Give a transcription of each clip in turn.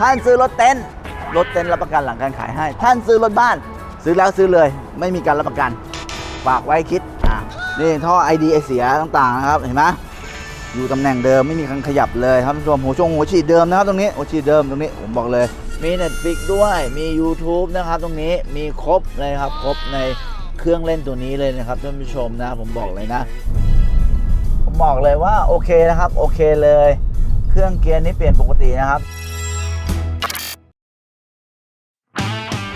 ท่านซื้อรถเต็นท์รถเต็นท์รับประกันหลังการขายให้ ท่านซื้อรถบ้าน ซื้อแล้วซื้อเลย ไม่มีการรับประกัน ฝากไว้คิดอะนี่ท่อไอดีไอเสียต่างๆนะครับเห็นไหมอยู่ตำแหน่งเดิมไม่มีการขยับเลยครับท่านผู้ชมหัวชงหัวฉีดเดิมนะครับตรงนี้หัวฉีดเดิมตรงนี้ผมบอกเลย มี Netflix ด้วยมี YouTube นะครับตรงนี้มีครบเลยครับครบในเครื่องเล่นตัวนี้เลยนะครับท่านผู้ชมนะผมบอกเลยนะ ผมบอกเลยว่าโอเคนะครับโอเคเลย เครื่องเกียร์นี้เปลี่ยนปกตินะครับ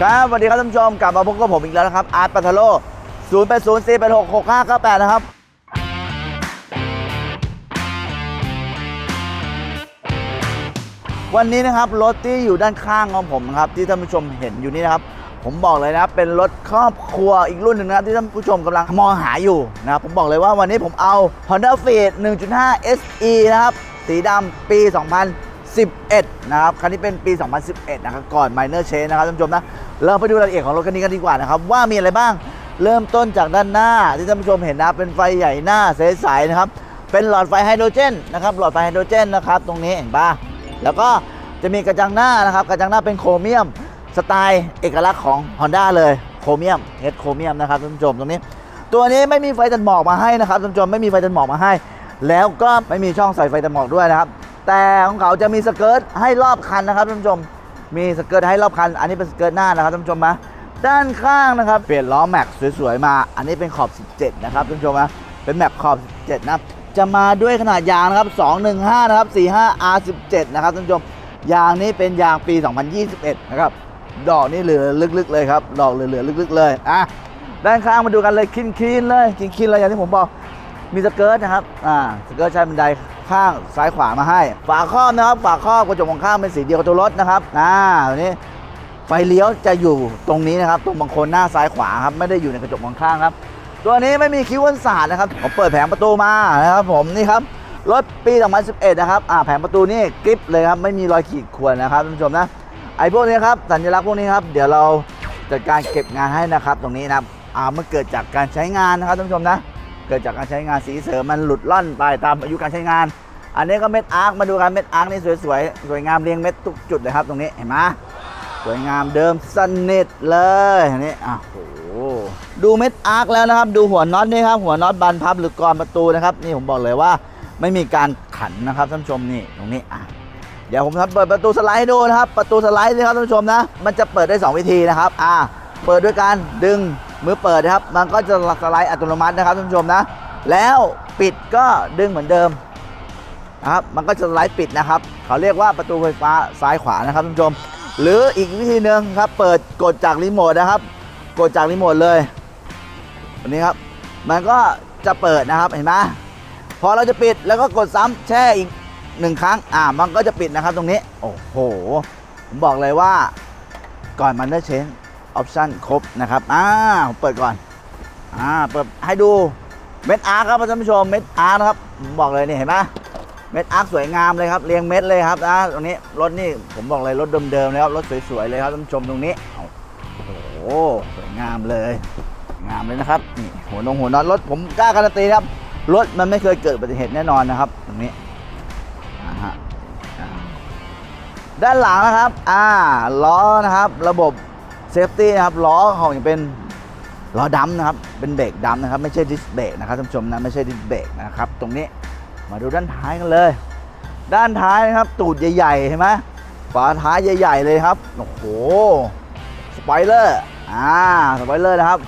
ครับสวัสดีครับท่านผู้ชมกลับมาพบกับผมอีกแล้วนะครับอาร์ตปัทโล0 8 0 4 8 6 6 5 9 8 นะครับ วันนี้นะครับรถที่อยู่ด้านข้างของผมนะครับที่ท่านผู้ชมเห็นอยู่นี่นะครับ ผมบอกเลยนะครับเป็นรถครอบครัวอีกรุ่นหนึ่งนะครับที่ท่านผู้ชมกำลังมองหาอยู่นะครับผมบอกเลยว่าวันนี้ผมเอา Honda Fit 1.5 SE นะครับสีดำปี 2011 นะครับ คันนี้เป็นปี 2011 นะครับ ก่อน Minor Change นะครับท่านผู้ชมนะ เราไปดูรายละเอียดของรถคันนี้กันดีกว่านะครับ ว่ามีอะไรบ้าง เริ่มต้นจากด้านหน้าที่ท่านผู้ชมเห็นนะ เป็นไฟใหญ่หน้าใสๆนะครับ เป็นหลอดไฟไฮโดรเจนนะครับ หลอดไฟไฮโดรเจนนะครับ ตรงนี้เห็นปะแล้วก็จะมีกระจังหน้านะครับ กระจังหน้าเป็นโครเมียม สไตล์เอกลักษณ์ของ Honda เลย โครเมียมเฮดโครเมียมนะครับท่านผู้ชมตรงนี้ ตัวนี้ไม่มีไฟตัดหมอกมาให้นะครับท่านผู้ชม ไม่มีไฟตัดหมอกมาให้ แล้วก็ไม่มีช่องใส่ไฟตัดหมอกด้วยนะครับ แต่ของเขาจะมีสเกิร์ตให้รอบคันนะครับท่านผู้ชม มีสเกิร์ตให้รอบคัน อันนี้เป็นสเกิร์ตหน้านะครับท่านผู้ชมนะด้านข้างนะครับ เปลี่ยนล้อแม็กสวยๆมา อันนี้เป็นขอบ 17 นะครับท่านผู้ชมนะเป็นแม็กขอบ 17 นะจะมาด้วยขนาดยางนะครับ 215 นะครับ 45 R17 นะครับท่านผู้ชม ยางนี้เป็นยางปี 2021 นะครับ ดอกนี่เหลือลึกๆเลยครับ ดอกเหลือๆลึกๆเลยอะด้านข้างมาดูกันเลยคินคินๆเลยคินคินๆเลยอย่างที่ผมบอก มีสเกิร์ตนะครับ อ่า สเกิร์ตใช้บันได ข้างซ้ายขวามาให้ ฝาครอบนะครับ ฝาครอบกระจกของข้างเป็นสีเดียวกับตัวรถนะครับอ่าตัวนี้ไฟเลี้ยวจะอยู่ตรงนี้นะครับตรงบางคนหน้าซ้ายขวาครับไม่ได้อยู่ในกระจกมองข้างครับ ตัวนี้ไม่มีคิ้วกันศาสตร์นะครับผมเปิดแผงประตูมานะครับผมนี่ครับรถปี 2011 นะครับอ่าแผงประตูนี่กริปเลยครับไม่มีรอยขีดข่วนนะครับท่านผู้ชมนะไอ้พวกนี้ครับสัญลักษณ์พวกนี้ครับเดี๋ยวเราจัดการเก็บงานให้นะครับ ตรงนี้นะครับอ่ามันเกิดจากการใช้งานนะครับท่านผู้ชมนะ เกิดจากการใช้งานสีเสริมมันหลุดล่อนไปตามอายุการใช้งาน อันนี้ก็เม็ดอาร์คมาดูกันเม็ดอาร์คนี่สวยๆสวยงามเรียงเม็ดทุกจุดเลยครับตรงนี้เห็นไหมสวยงามเดิมสนิทเลยนนี้อะโหดูเม็ดอาร์คแล้วนะครับ ดูหัวน็อตนี่ครับหัวน็อตบานพับหรือกรอนประตูนะครับนี่ผมบอกเลยว่าไม่มีการขันนะครับท่านผู้ชมนี่ตรงนี้อะเดี๋ยวผมทำเปิดประตูสไลด์ดูนะครับ ประตูสไลด์นี่ครับท่านผู้ชมนะ มันจะเปิดได้ 2 วิธีนะครับ อ่า เปิดด้วยการดึง มือเปิดนะครับ มันก็จะสไลด์อัตโนมัตินะครับท่านผู้ชมนะ แล้วปิดก็ดึงเหมือนเดิมนะครับ มันก็จะสไลด์ปิดนะครับ เขาเรียกว่าประตูไฟฟ้าซ้ายขวานะครับท่านผู้ชม หรืออีกวิธีหนึ่งครับเปิดกดจากรีโมทนะครับ กดจากรีโมทเลยอันนี้ครับ มันก็จะเปิดนะครับเห็นไหมพอเราจะปิดแล้วก็กดซ้ำแช่อีกหนึ่งครั้ง อ่า มันก็จะปิดนะครับตรงนี้ โอ้โห ผมบอกเลยว่าก่อนมันได้เชน ออปชั่นครบนะครับอ่าผมเปิดก่อนอ่าเปิดให้ดูเม็ดอาร์ครับท่านผู้ชมเม็ดอาร์นะครับผมบอกเลยนี่เห็นไหมเม็ดอาร์สวยงามเลยครับเรียงเม็ดเลยครับนะตรงนี้รถนี่ผมบอกเลยรถเดิมๆเลยครับรถสวยๆเลยครับท่านผู้ชมตรงนี้โอ้โหสวยงามเลย งามเลยนะครับนี่หัวนงหัวนอตรถผมกล้าการันตีครับรถมันไม่เคยเกิดอุบัติเหตุแน่นอนนะครับ ตรงนี้ฮะด้านหลังนะครับ อ่า ล้อนะครับ ระบบ เซฟตี้นะครับล้อของอย่างเป็นล้อดำนะครับ เป็นเบรกดำนะครับ ไม่ใช่ดิสเบรกนะครับท่านผู้ชมนะไม่ใช่ดิสเบรกนะครับ ตรงนี้มาดูด้านท้ายกันเลย ด้านท้ายนะครับ ตูดใหญ่ๆเห็นไหมฝาท้ายใหญ่ ๆ เลยครับโอ้โหสปอยเลอร์อ่าสปอยเลอร์นะครับ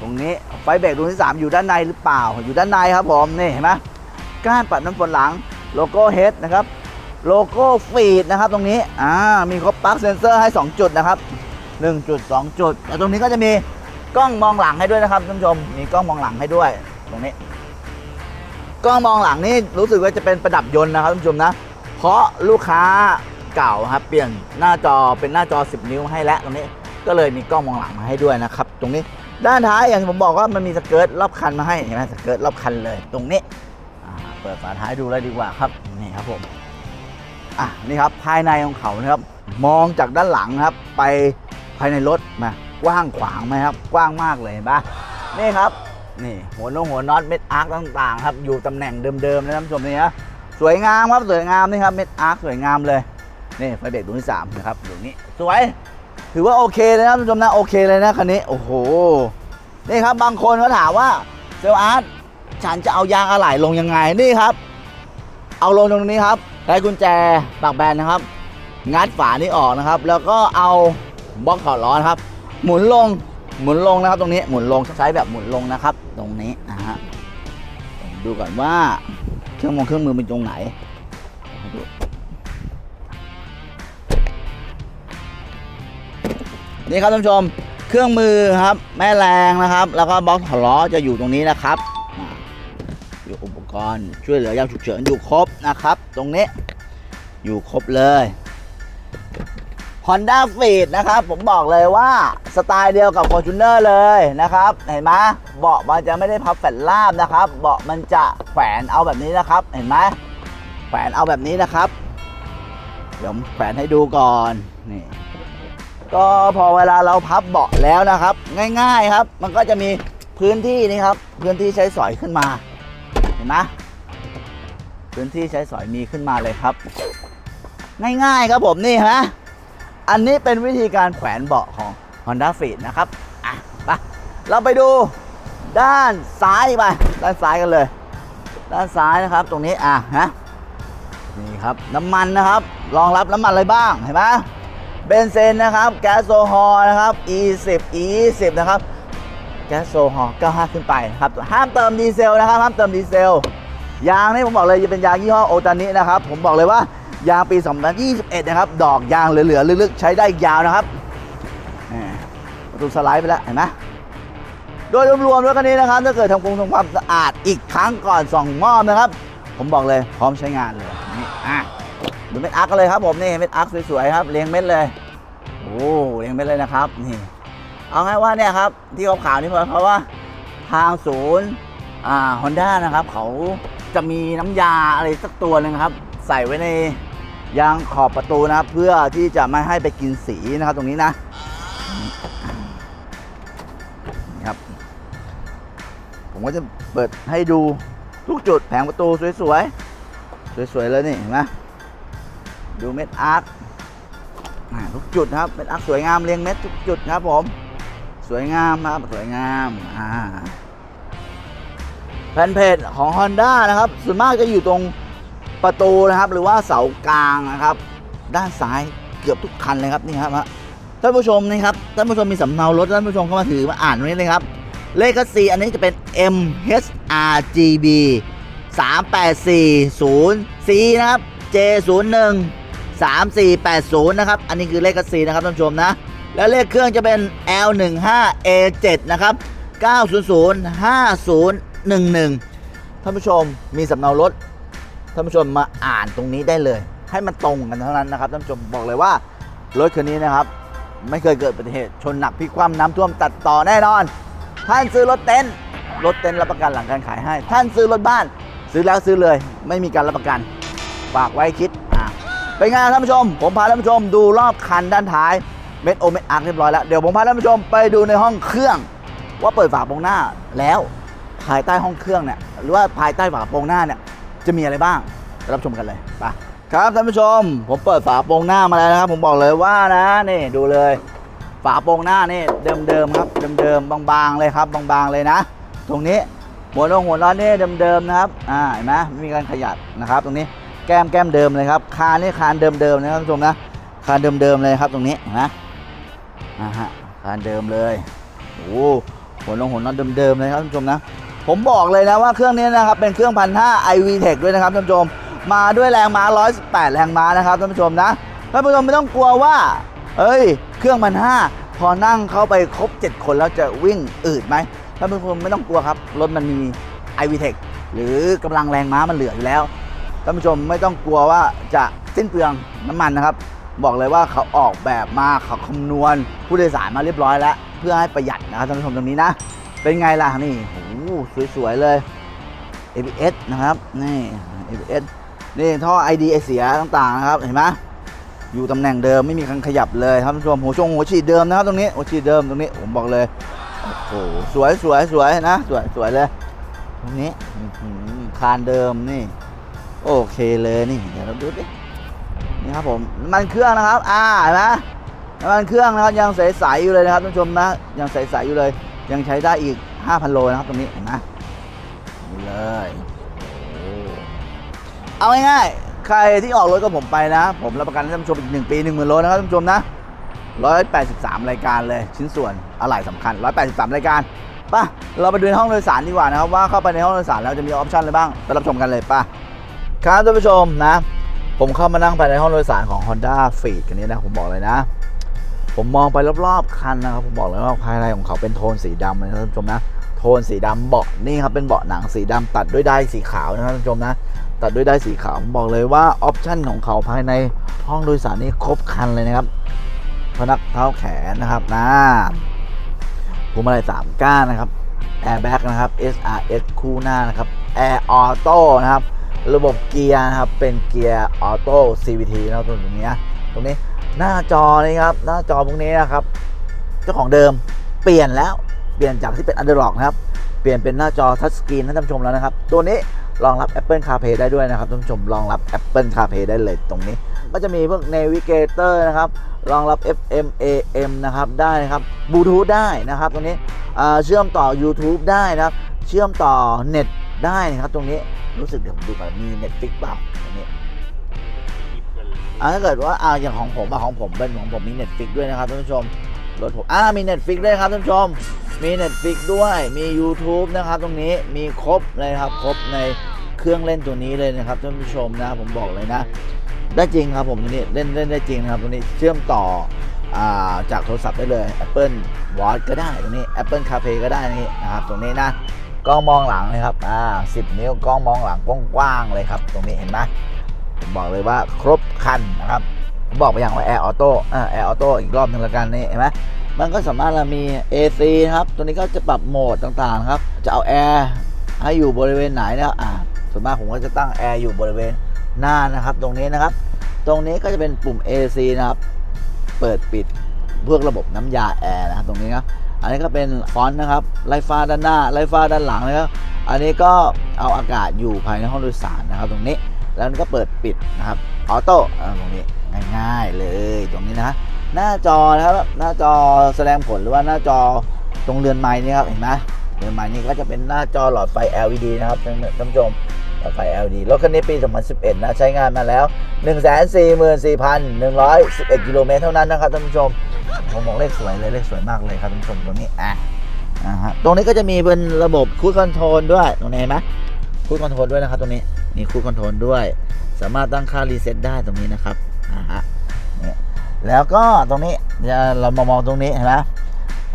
ตรงนี้ไฟเบรกดวงที่ 3 อยู่ด้านในหรือเปล่า อยู่ด้านในครับผมนี่เห็นไหมก้านปัดน้ำฝนหลังโลโก้เฮดนะครับโลโก้ฟีดนะครับตรงนี้อ่ามีครบปลั๊กเซนเซอร์ให้ 2 จุดนะครับ 1จุด2จุดแล้วตรงนี้ก็จะมีกล้องมองหลังให้ด้วยนะครับท่านผู้ชมมีกล้องมองหลังให้ด้วยตรงนี้ กล้องมองหลังนี่รู้สึกว่าจะเป็นประดับยนต์นะครับท่านผู้ชมนะ เพราะลูกค้าเก่าครับเปลี่ยนหน้าจอเป็นหน้าจอ 10 นิ้วให้แล้วตรงนี้ก็เลยมีกล้องมองหลังมาให้ด้วยนะครับ ตรงนี้ด้านท้ายอย่างที่ผมบอกว่ามันมีสเกิร์ตรอบคันมาให้เห็นไหมสเกิร์ตรอบคันเลย ตรงนี้เปิดฝาท้ายดูเลยดีกว่าครับนี่ครับผมอะนี่ครับภายในของเขานะครับมองจากด้านหลังครับไป ภายในรถมากว้างขวางไหมครับ กว้างมากเลยเห็นปะนี่ครับนี่หัวนงหัวน็อตเม็ดอาร์คต่างๆครับอยู่ตำแหน่งเดิมๆนะท่านผู้ชมนี่นะสวยงามครับสวยงามนี่ครับเม็ดอาร์คสวยงามเลยนี่ไฟเบรกดวงที่สามนะครับดวงนี้สวยถือว่าโอเคเลยนะท่านผู้ชมนะโอเคเลยนะคันนี้โอ้โหนี่ครับบางคนเขาถามว่าเซลลอาร์ตฉันจะเอายางอะไหล่ลงยังไงนี่ครับ เอาลงตรงนี้ครับใช้กุญแจปากแบนนะครับ งัดฝานี้ออกนะครับ แล้วก็เอา บล็อกถอดล้อนะครับ หมุนลงหมุนลงนะครับ ตรงนี้หมุนลงใช้แบบหมุนลงนะครับ ตรงนี้นะฮะดูก่อนว่าเครื่องมองเครื่องมือเป็นตรงไหนนี่ครับท่านผู้ชมเครื่องมือครับแม่แรงนะครับ แล้วก็บล็อกถอดล้อจะอยู่ตรงนี้นะครับอ่าอยู่อุปกรณ์ช่วยเหลือยามฉุกเฉินอยู่ครบนะครับ ตรงนี้อยู่ครบเลย Honda f e e d นะครับ ผมบอกเลยว่าสไตล์เดียวกับ Fortuner เลยนะครับ เห็นไหมเบาะมันจะไม่ได้พับแผ่นราบนะครับ เบาะมันจะแขวนเอาแบบนี้นะครับ เห็นไหมแขวนเอาแบบนี้นะครับ เดี๋ยวผมแขวนให้ดูก่อนนี่ก็พอเวลาเราพับเบาะแล้วนะครับ ง่าย ๆครับ มันก็จะมีพื้นที่นี่ครับ พื้นที่ใช้สอยขึ้นมา เห็นไหมพื้นที่ใช้สอยมีขึ้นมาเลยครับ ง่ายๆครับผมนี่ฮะ อันนี้เป็นวิธีการแขวนเบาะของ Honda f e e d นะครับอะไปเราไปดูด้านซ้ายไป ด้านซ้ายกันเลย ด้านซ้ายนะครับตรงนี้อะฮะนี่ครับน้ำมันนะครับรองรับน้ำมันอะไรบ้างเห็นไหมเบนซินนะครับแก๊สโซฮอล์นะครับ E10 E20 นะครับแก๊สโซฮอล์95 ขึ้นไปครับห้ามเติมดีเซลนะครับห้ามเติมดีเซลยางนี่ผมบอกเลยจะเป็นยางยี่ห้อโอตานินะครับผมบอกเลยว่า ยางปี 2021 นะครับ ดอกยางเหลือๆลึกๆ ใช้ได้ยาวนะครับนี่ประตูสไลด์ไปแล้วเห็นไหมโดยรวมๆรถคันนี้นะครับ ถ้าเกิดทำกงทำความสะอาดอีกครั้งก่อนส่องมอบนะครับ ผมบอกเลยพร้อมใช้งานเลยนี่อะดูเม็ดอาร์กันเลยครับผมนี่เม็ดอาร์คสวยๆครับเรียงเม็ดเลยโอ้เรียงเม็ดเลยนะครับนี่เอาง่ายว่าเนี่ยครับที่เขาวนี่เพราะว่าทางศูนย์อ่าฮอนด้านะครับ เขาจะมีน้ำยาอะไรสักตัวหนึงครับ ใส่ไว้ใน ยางขอบประตูนะเพื่อที่จะไม่ให้ไปกินสีนะครับตรงนี้นะครับ ผมก็จะเปิดให้ดูทุกจุดแผงประตูสวยๆ สวยๆเลยนี่เห็นไหมดูเม็ดอาร์คทุกจุดครับเม็ดอาร์คสวยงามเรียงเม็ดทุกจุดครับผม สวยงามครับสวยงามอ่าแผ่นเพจของ Honda นะครับ ส่วนมากจะอยู่ตรง ประตูนะครับ หรือว่าเสากลางนะครับ ด้านซ้ายเกือบทุกคันเลยครับนี่ครับท่านผู้ชมนี่ครับท่านผู้ชมมีสำเนารถท่านผู้ชมก็มาถือมาอ่านตรงนี้เลยครับ เลขสีอันนี้จะเป็น MHRGB 3840 C นะครับ J01 3480 นะครับ อันนี้คือเลขสีนะครับท่านผู้ชมนะ แล้วเลขเครื่องจะเป็น L15A7 นะครับ 9005011 ท่านผู้ชมมีสำเนารถ ท่านผู้ชมมาอ่านตรงนี้ได้เลย ให้มันตรงกันเท่านั้นนะครับท่านผู้ชมบอกเลยว่ารถคันนี้นะครับ ไม่เคยเกิดอุบัติเหตุ ชนหนักพลิกคว่ำน้ำท่วมตัดต่อแน่นอน ท่านซื้อรถเต็นท์รถเต็นท์รับประกันหลังการขายให้ ท่านซื้อรถบ้าน ซื้อแล้วซื้อเลย ไม่มีการรับประกันฝากไว้คิดอะเป็นไงท่านผู้ชม ผมพาท่านผู้ชมดูรอบคันด้านท้ายเม็ดโอเม็ดอาร์เรียบร้อยแล้วเดี๋ยวผมพาท่านผู้ชมไปดูในห้องเครื่อง ว่าเปิดฝาโปรงหน้าแล้วภายใต้ห้องเครื่องเนี่ยหรือว่าภายใต้ฝาโปรงหน้าเนี่ย จะมีอะไรบ้างรับชมกันเลยไปครับท่านผู้ชม ผมเปิดฝาโปรงหน้ามาแล้วนะครับ ผมบอกเลยว่านะนี่ดูเลย ฝาโปรงหน้านี่เดิมๆครับเดิมๆบางๆเลยครับบางๆเลยนะ ตรงนี้หัวลงหัวล้อนี่เดิมๆนะครับอ่าเห็นไหมไม่มีการขยับนะครับ ตรงนี้แก้มแก้มเดิมเลยครับคานนี่คานเดิมๆนะครับท่านผู้ชมนะคานเดิมๆเลยครับตรงนี้นไหมอ่าฮะคานเดิมเลยโอ้หัวลงหัวล้อเดิมๆเลยครับท่านผู้ชมนะ ผมบอกเลยนะว่าเครื่องนี้นะครับเป็นเครื่องพันห้า iV Tech ด้วยนะครับท่านผู้ชม มาด้วยแรงม้า 118 แรงม้านะครับท่านผู้ชมนะท่านผู้ชมไม่ต้องกลัวว่า เอ้ย เครื่องพันห้าพอนั่งเข้าไปครบ 7 คนแล้วจะวิ่งอืดไหมท่านผู้ชมไม่ต้องกลัวครับรถมันมี iV Tech หรือกำลังแรงม้ามันเหลืออยู่แล้วท่านผู้ชมไม่ต้องกลัวว่าจะสิ้นเปลืองน้ำมันนะครับ บอกเลยว่าเขาออกแบบมาเขาคำนวณผู้โดยสารมาเรียบร้อยแล้ว เพื่อให้ประหยัดนะครับท่านผู้ชมตรงนี้นะ เป็นไงล่ะนี่โอ้โหสวยๆเลย ABS นะครับนี่ ABS นี่ท่อ ID เสียต่างๆนะครับเห็นไหมอยู่ตำแหน่งเดิมไม่มีการขยับเลยครับท่านผู้ชมหัวชงหัวฉีดเดิมนะครับตรงนี้หัวฉีดเดิมตรงนี้ผมบอกเลยโอ้โหสวยสวยสวยนะ สวยสวยเลยตรงนี้คานเดิมนี่ โอเคเลยนี่เดี๋ยวเราดูดินนี่ครับผมน้ำมันเครื่องนะครับ อ่าเห็นไหมน้ำมันเครื่องนะครับยังใสๆอยู่เลยนะครับท่านผู้ชมนะยังใสๆอยู่เลย ยังใช้ได้อีก 5,000 โลนะครับตรงนี้เห็นไหมนี่เลยเอาง่ายๆใครที่ออกรถกับผมไปนะ ผมรับประกันให้ท่านผู้ชมอีก 1 ปี 1 0,000 โลนะครับท่านผู้ชมนะ 183 รายการเลยชิ้นส่วนอะไหล่สำคัญ 183 รายการป่ะเราไปดูในห้องโดยสารดีกว่านะครับว่าเข้าไปในห้องโดยสารแล้วจะมีออปชันอะไรบ้างไปรับชมกันเลยป่ะครับท่านผู้ชมนะ ผมเข้ามานั่งภายในห้องโดยสารของ Honda f e e d คันนี้นะผมบอกเลยนะ ผมมองไปรอบๆคันนะครับ ผมบอกเลยว่าภายในของเขาเป็นโทนสีดำนะท่านผู้ชมนะโทนสีดำเบาะนี่ครับเป็นเบาะหนังสีดำตัดด้วยได้ายสีขาวนะครับท่านผู้ชมนะตัดด้วยได้ายสีขาวผมบอกเลยว่าออปชั่นของเขาภายในห้องโดยสารนี่ครบคันเลยนะครับพนักเท้าแขนนะครับนะพวงมาลัยสามก้านนะครับแอร์แบ็กนะครับ SRS คู่หน้านะครับแอร์ออโต้นะครับ ระบบเกียร์นะครับเป็นเกียร์ออโต้ CVT นะครับตรงนี้ตรงนี้ หน้าจอนี่ครับ หน้าจอพวกนี้นะครับ เจ้าของเดิมเปลี่ยนแล้วเปลี่ยนจากที่เป็น Underlock นะครับ เปลี่ยนเป็นหน้าจอทัชสกรีนให้ท่านผู้ชมแล้วนะครับ ตัวนี้รองรับ Apple CarPlay ได้ด้วยนะครับท่านผู้ชมรองรับ Apple CarPlay ได้เลยตรงนี้ ก็จะมีพวก Navigator นะครับรองรับ FM AM นะครับได้นะครับบลูทูธได้นะครับตรงนี้เชื่อมต่อ YouTube ได้นะครับ เชื่อมต่อเน็ตได้นะครับตรงนี้รู้สึกเดี๋ยวผมดูก่อนมี Netflix เปล่าตรงนี้ อ่าถ้าเกิดว่าอ่าอย่างของผมอะของผมเป็นของผมมี Netflix ด้วยนะครับท่านผู้ชมรถผมอ่ามี Netflix ด้วยครับท่านผู้ชม มี Netflix ด้วยมี YouTube นะครับตรงนี้มีครบเลยครับครบในเครื่องเล่นตัวนี้เลยนะครับท่านผู้ชมนะผมบอกเลยนะ ได้จริงครับผมตรงนี้เล่นเล่นได้จริงนะครับตรงนี้เชื่อมต่ออาจากโทรศัพท์ได้เลย Apple Watch ก็ได้ตรงนี้ Apple CarPlay ก็ได้นี่นะครับตรงนี้นะกล้องมองหลังเลยครับอ่า10 นิ้วกล้องมองหลังกว้างๆเลยครับ ตรงนี้เห็นไหม บอกเลยว่าครบคันนะครับผมบอกไปอย่างว่า Air Auto อ่า Air Auto อีกรอบหนึ่งละกันนี่เห็นไหมมันก็สามารถเรามี AC นะครับตัวนี้ก็จะปรับโหมดต่างๆครับ จะเอาแอร์ให้อยู่บริเวณไหนนะอ่าส่วนมากผมก็จะตั้งแอร์อยู่บริเวณหน้านะครับ ตรงนี้นะครับ ตรงนี้ก็จะเป็นปุ่ม AC นะครับ เปิดปิดเพวกระบบน้ำยาแอร์นะครับตรงนี้นะอันนี้ก็เป็นฟอนต์นะครับไลฟ้าด้านหน้าไลฟ้าด้านหลังนะครับอันนี้ก็เอาอากาศอยู่ภายในห้องโดยสารนะครับตรงนี้ แล้วมันก็เปิดปิดนะครับออโต้ตรงนี้ง่ายๆเลยตรงนี้นะหน้าจอนะครับหน้าจอแสดงผลหรือว่าหน้าจอตรงเรือนไม้นี่ครับเห็นไหมเรือนไม้นี่ก็จะเป็นหน้าจอหลอดไฟ LED นะครับท่านผู้ชมหลอดไฟ LED รถคันนี้ปี 2011 นะใช้งานมาแล้ว 144,111 กิโลเมตรเท่านั้นนะครับท่านผู้ชมผมบอกเลขสวยเลยเลขสวยมากเลยครับท่านผู้ชมตรงนี้อะอ่าฮะตรงนี้ก็จะมีเป็นระบบคูดคอนโทรลด้วยตรงนี้เห็นไหมคูดคอนโทรลด้วยนะครับตรงนี้ มีคูดคอนโทรลด้วย สามารถตั้งค่ารีเซ็ตได้ตรงนี้นะครับอ่าฮะเนี่ยแล้วก็ตรงนี้เดี๋ยวเรามามองตรงนี้เห็นไหม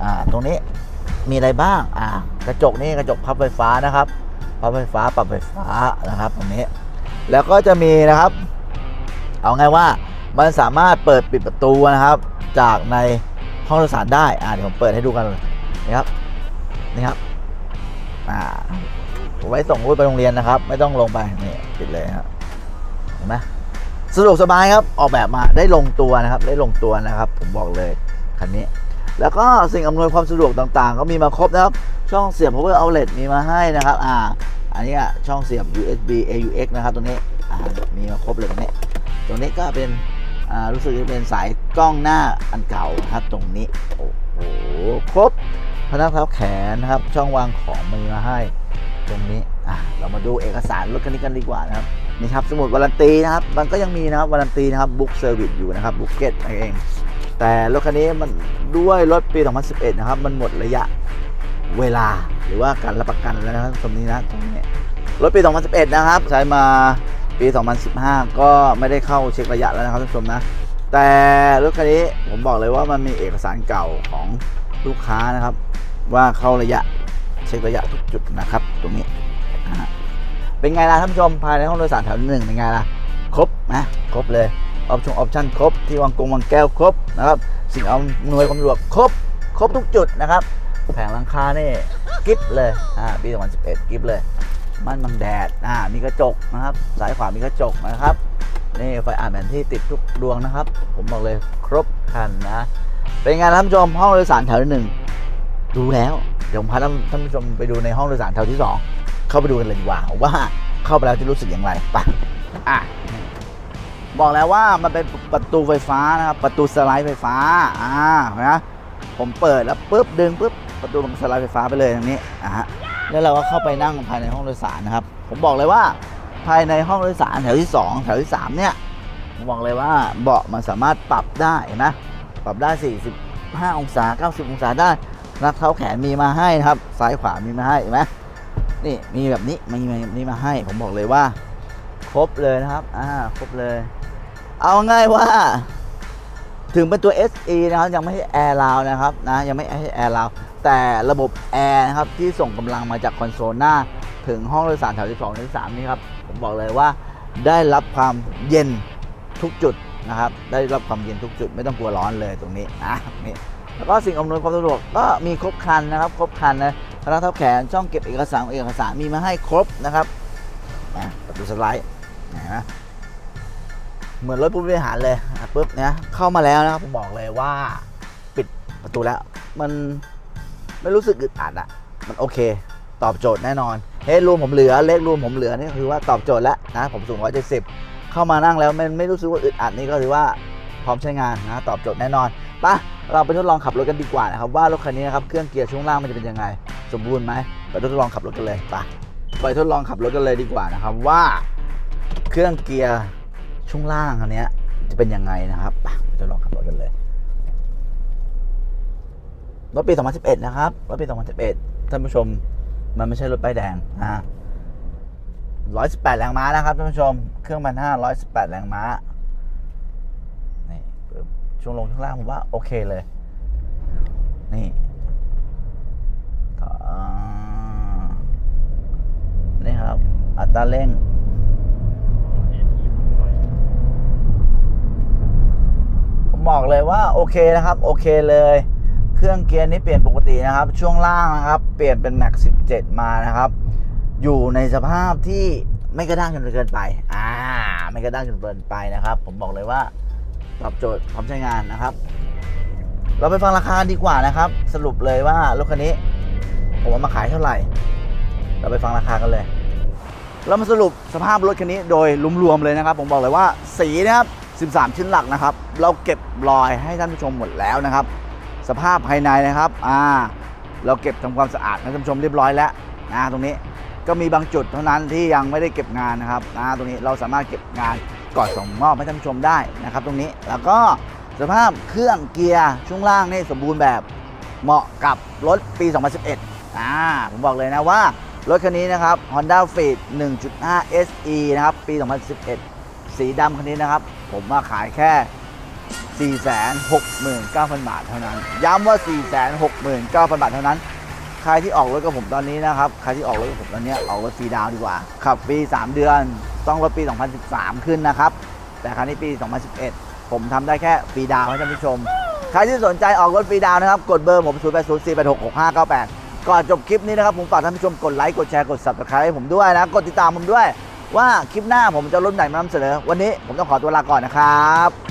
อ่าตรงนี้มีอะไรบ้างอ่ากระจกนี่กระจกพับไฟฟ้านะครับพับไฟฟ้าปรับไฟฟ้านะครับตรงนี้ แล้วก็จะมีนะครับ เอาไงว่ามันสามารถเปิดปิดประตูนะครับ จากในห้องโดยสารได้อ่าเดี๋ยวผมเปิดให้ดูกันเลยนะครับนี่ครับอ่า ไว้ส่งลูกไปโรงเรียนนะครับ ไม่ต้องลงไปนี่ปิดเลยครับเห็นไหมสะดวกสบายครับออกแบบมาได้ลงตัวนะครับ ได้ลงตัวนะครับ ผมบอกเลยคันนี้ แล้วก็สิ่งอำนวยความสะดวกต่างๆ ก็มีมาครบนะครับ ช่องเสียบ power outlet มีมาให้นะครับ อ่า อันนี้อะช่องเสียบ USB AUX นะครับตรงนี้อ่ามีมาครบเลยตรงนี้ตรงนี้ก็เป็นอ่ารู้สึกจะเป็นสายกล้องหน้าอันเก่านะครับตรงนี้โอ้โหครบพนักเท้าแขนนะครับ ช่องวางของมีมาให้ ตรงนี้อ่าเรามาดูเอกสารรถคันนี้กันดีกว่านะครับนี่ครับสมุดวารันตีนะครับ มันก็ยังมีนะครับวารันตีนะครับบุ๊กเซอร์วิสอยู่นะครับบุ๊กเก็ตเอง แต่รถคันนี้มันด้วยรถปี 2011 นะครับ มันหมดระยะเวลาหรือว่าการรับประกันแล้วนะครับตรงนี้นะตรงนี้รถปี 2011 นะครับ ใช้มาปี 2015 ก็ไม่ได้เข้าเช็คระยะแล้วนะครับท่านผู้ชมนะ แต่รถคันนี้ผมบอกเลยว่ามันมีเอกสารเก่าของลูกค้านะครับ ว่าเข้าระยะ เช็คระยะทุกจุดนะครับ ตรงนี้เป็นไงล่ะท่านผู้ชมภายในห้องโดยสารแถวหนึ่งเป็นไงล่ะครบนะครบเลยออปชั่นออปชั่นครบที่วางกงวางแก้วครบนะครับสิ่งอำนวยความสะดวกครบครบทุกจุดนะครับแผงหลังคานี่กิฟเลยอ่าปี2011กิฟเลยมันบังแดดอ่ามีกระจกนะครับซ้ายขวามีกระจกนะครับนี่ไฟอ่านแผนที่ติดทุกดวงนะครับ ผมบอกเลยครบคันนะเป็นไงล่ะท่านผู้ชมห้องโดยสารแถวที่หนึ่ง ดูแล้วเดี๋ยวผมพาท่านท่านผู้ชมไปดูในห้องโดยสารแถวที่สองเข้าไปดูกันเลยดีกว่าว่าเข้าไปแล้วจะรู้สึกอย่างไรไปอะบอกแล้วว่ามันเป็นประตูไฟฟ้านะครับประตูสไลด์ไฟฟ้าอ่าเห็นะผมเปิดแล้วปุ๊บดึงปุ๊บประตูมันสไลด์ไฟฟ้าไปเลยตรงนี้อะฮะแล้วเราก็เข้าไปนั่งภายในห้องโดยสารนะครับ ผมบอกเลยว่าภายในห้องโดยสารแถวที่ 2 แถวที่ 3 เนี่ยผมบอกเลยว่าเบาะมันสามารถปรับได้นะปรับได้ 45 องศา 90 องศาได้ รักเท้าแขนมีมาให้นะครับ ซ้ายขวามีมาให้เห็นไหมนี่มีแบบนี้มีมีมีมาให้ ผมบอกเลยว่า ครบเลยนะครับ อ่า ครบเลย เอาง่ายว่า ถึงเป็นตัว SE นะครับ ยังไม่ใช่แอร์ราวนะครับนะยังไม่ใช่แอร์ราวแต่ระบบแอร์นะครับที่ส่งกำลังมาจากคอนโซลหน้า ถึงห้องโดยสารแถวที่2ที่3นี่ครับ ผมบอกเลยว่าได้รับความเย็นทุกจุดนะครับ ได้รับความเย็นทุกจุดไม่ต้องกลัวร้อนเลยตรงนี้นะนี่ แล้วก็สิ่งอำนวยความสะดวกก็มีครบครันนะครับ ครบครันนะร้านเท้าแขนช่องเก็บเอกสารเอกสารมีมาให้ครบนะครับนะประตูสไลด์เห็นไหมเหมือนรถผู้บริหารเลยอะปุ๊บเนี่ยเข้ามาแล้วนะครับผมบอกเลยว่าปิดประตูแล้ว มันไม่รู้สึกอึดอัดอะมันโอเค ตอบโจทย์แน่นอนเฮดรูมผมเหลือเล็กรูมผมเหลือนี่คือว่าตอบโจทย์แล้วนะผมสูง170 เข้ามานั่งแล้วมันไม่รู้สึกว่าอึดอัดนี่ก็ถือว่าพร้อมใช้งานนะตอบโจทย์แน่นอน ปะเราไปทดลองขับรถกันดีกว่านะครับว่ารถคันนี้นะครับเครื่องเกียร์ช่วงล่างมันจะเป็นยังไง สมบูรณ์ไหมไปทดลองขับรถกันเลยไปไปทดลองขับรถกันเลยดีกว่านะครับว่าเครื่องเกียร์ช่วงล่างอันเนี้ยจะเป็นยังไงนะครับไปไปทดลองขับรถกันเลยรถปี 2011 นะครับรถปี 2011 ท่านผู้ชมมันไม่ใช่รถป้ายแดงนะ118 แรงม้านะครับท่านผู้ชม เครื่องพันห้า118แรงม้านี่ปึ๊บ ช่วงลงช่วงล่างผมว่าโอเคเลย นี่นี่ครับ อัตราเร่งผมบอกเลยว่าโอเคนะครับ โอเคเลย เครื่องเกียร์นี้เปลี่ยนปกตินะครับ ช่วงล่างนะครับ เปลี่ยนเป็น Max 17 มานะครับ อยู่ในสภาพที่ไม่กระด้างจนเกินไป อ่า ไม่กระด้างจนเกินไปนะครับ ผมบอกเลยว่า ตอบโจทย์พร้อมใช้งานนะครับ เราไปฟังราคาดีกว่านะครับ สรุปเลยว่ารถคันนี้ผมเอามาขายเท่าไหร่ เราไปฟังราคากันเลย เรามาสรุปสภาพรถคันนี้โดยรวมๆเลยนะครับ ผมบอกเลยว่าสีนะครับ13 ชิ้นหลักนะครับ เราเก็บรอยให้ท่านผู้ชมหมดแล้วนะครับ สภาพภายในนะครับ อ่า เราเก็บทำความสะอาดให้ท่านผู้ชมเรียบร้อยแล้วนะตรงนี้ก็มีบางจุดเท่านั้นที่ยังไม่ได้เก็บงานนะครับนะตรงนี้เราสามารถเก็บงาน ก่อนส่งมอบให้ท่านผู้ชมได้นะครับตรงนี้แล้วก็สภาพเครื่องเกียร์ช่วงล่างนี่สมบูรณ์แบบเหมาะกับรถปี 2011อ่าผมบอกเลยนะว่า รถคันนี้นะครับ Honda Fit 1.5 SE นะครับ ปี 2011 สีดำคันนี้นะครับ ผมมาขายแค่ 469,000 บาทเท่านั้น ย้ำว่า 469,000 บาทเท่านั้น ใครที่ออกรถกับผมตอนนี้นะครับ ใครที่ออกรถกับผมตอนนี้ออกรถฟรีดาวดีกว่า ขับฟรี3 เดือน ต้องรถปี 2013 ขึ้นนะครับ แต่ครั้นี้ปี 2011 ผมทำได้แค่ฟรีดาวน์ให้ท่านผู้ชม ใครที่สนใจออกรถฟรีดาวนะครับ กดเบอร์ผม 0 8 0 4 8 6 6 5 9 8 ก่อนจบคลิปนี้นะครับ ผมฝากท่านผู้ชมกดไลค์ กดแชร์ กด subscribe ให้ผมด้วยนะ กดติดตามผมด้วย ว่าคลิปหน้าผมจะรถไหนมานำเสนอ วันนี้ผมต้องขอตัวลาก่อนนะครับ